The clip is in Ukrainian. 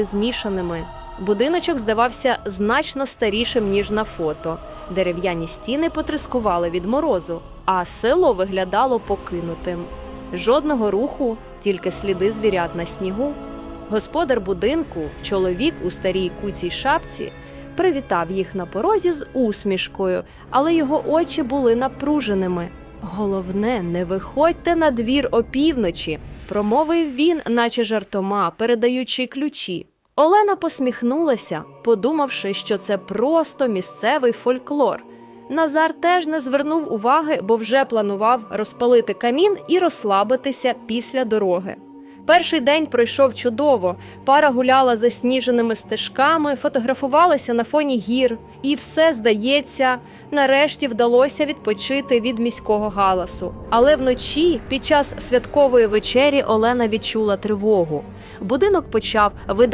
змішаними. Будиночок здавався значно старішим, ніж на фото. Дерев'яні стіни потрискували від морозу, а село виглядало покинутим. Жодного руху, тільки сліди звірят на снігу. Господар будинку, чоловік у старій куцій шапці, привітав їх на порозі з усмішкою, але його очі були напруженими. Головне, не виходьте на двір опівночі, промовив він, наче жартома, передаючи ключі. Олена посміхнулася, подумавши, що це просто місцевий фольклор. Назар теж не звернув уваги, бо вже планував розпалити камін і розслабитися після дороги. Перший день пройшов чудово. Пара гуляла засніженими стежками, фотографувалася на фоні гір, і все, здається, нарешті вдалося відпочити від міського галасу. Але вночі, під час святкової вечері, Олена відчула тривогу. Будинок почав видавати.